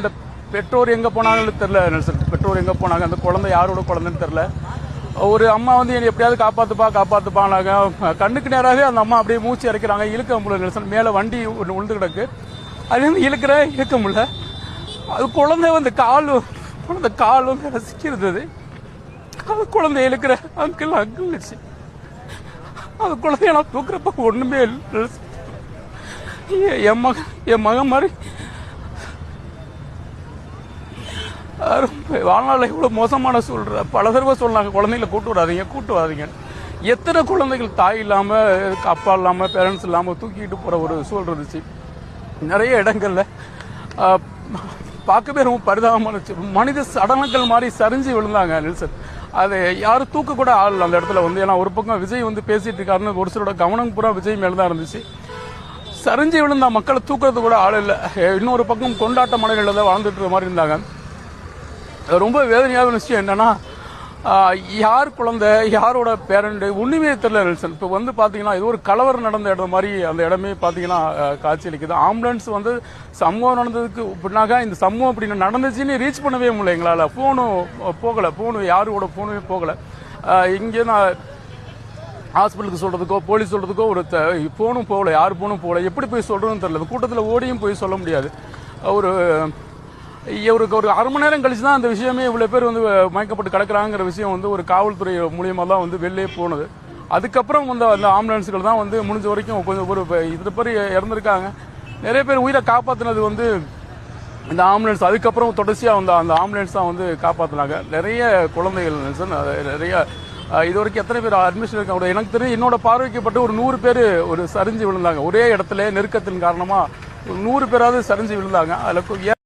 இந்த பெற்றோர் எங்கே போனாங்கன்னு தெரில நெல்சன். பெற்றோர் எங்கே போனாங்க? அந்த குழந்தை யாரோட குழந்தைன்னு தெரில ஒரு அம்மா வந்து என்னை எப்படியாவது காப்பாற்றுப்பா காப்பாற்றுப்பானாங்க கண்ணுக்கு நேராகவே அந்த அம்மா அப்படியே மூச்சு இறக்கிறாங்க. இழுக்க முடியல நெல்சன். மேலே வண்டி ஒன்று உழுந்து கிடக்கு. அது வந்து இழுக்க முடியல. அது குழந்தை வந்து கால் குழந்தை கால் வந்து ரசிக்கிறது அது. குழந்தை இழுக்கிற அங்கிள் அங்கிள் வச்சு அது குழந்தைய நான் தூக்குறப்ப ஒண்ணுமே இல்லை என் மகன் என் மகன் மாதிரி வாழ்நாளில் இவ்வளோ மோசமான சூழ்ற பல தடவை சொன்னாங்க குழந்தைங்கள கூட்டு வராதிங்க கூட்டு வராதீங்க. எத்தனை குழந்தைகள் தாய் இல்லாமல் அப்பா இல்லாமல் பேரண்ட்ஸ் இல்லாமல் தூக்கிட்டு போகிற ஒரு சூழல் இருந்துச்சு. நிறைய இடங்களில் பார்க்கவே ரொம்ப பரிதாபமான இருந்துச்சு. மனித சடலங்கள் மாதிரி சரிஞ்சு விழுந்தாங்க நெல்சன். அது யாரும் தூக்க கூட ஆள் அந்த இடத்துல வந்து. ஏன்னா ஒரு பக்கம் விஜய் வந்து பேசிட்டு இருக்காருன்னு ஒரு சிலரோட கவனம் பூரா விஜய் மேலே தான் இருந்துச்சு. சரிஞ்சு விழுந்தா மக்களை தூக்குறது கூட ஆள் இல்லை. இன்னொரு பக்கம் கொண்டாட்ட மனநிலையில் தான் வாழ்ந்துட்டு மாதிரி இருந்தாங்க. ரொம்ப வேதனையான விஷயம் என்னன்னா யார் குழந்தை யாரோட பேரண்ட் ஒன்றுமே தெரியல நெல்சன். இப்போ வந்து பார்த்தீங்கன்னா இது ஒரு கலவரம் நடந்த இடம் மாதிரி அந்த இடமே பார்த்தீங்கன்னா காட்சியளிக்குது ஆம்புலன்ஸ் வந்து சம்பவம் நடந்ததுக்கு பின்னாக இந்த சம்பவம் அப்படின்னு நடந்துச்சுன்னு ரீச் பண்ணவே முடியல எங்களால். ஃபோனும் போகலை. ஃபோனு யாரோட ஃபோனுமே போகலை. இங்கே நான் ஹாஸ்பிட்டலுக்கு சொல்கிறதுக்கோ போலீஸ் சொல்கிறதுக்கோ ஒரு போனும் போகல. யார் ஃபோனும் போகல. எப்படி போய் சொல்கிறதுன்னு தெரியல. கூட்டத்தில் ஓடியும் போய் சொல்ல முடியாது. ஒரு இவருக்கு ஒரு அரை மணி நேரம் கழிச்சு தான் அந்த விஷயமே இவ்வளோ பேர் வந்து மயக்கப்பட்டு கிடக்குறாங்கிற விஷயம் வந்து ஒரு காவல்துறை மூலியமாக தான் வந்து வெளியே போனது. அதுக்கப்புறம் வந்து அந்த ஆம்புலன்ஸுகள் தான் வந்து முடிஞ்ச வரைக்கும் கொஞ்சம் ஒரு இது பேர் இறந்துருக்காங்க. நிறைய பேர் உயிரை காப்பாற்றினது வந்து இந்த ஆம்புலன்ஸ் அதுக்கப்புறம் தொடர்ச்சியாக வந்து அந்த ஆம்புலன்ஸ் தான் வந்து காப்பாற்றினாங்க நிறைய குழந்தைகள் சார் நிறைய இது வரைக்கும் எத்தனை பேர் அட்மிஷன் இருக்காங்க? எனக்கு தெரியும் என்னோட பார்வைக்கப்பட்டு ஒரு நூறு பேர் ஒரு சரிஞ்சு விழுந்தாங்க. ஒரே இடத்துல நெருக்கத்தின் காரணமாக ஒரு நூறு பேராவது சரிஞ்சு விழுந்தாங்க. அதில் கு-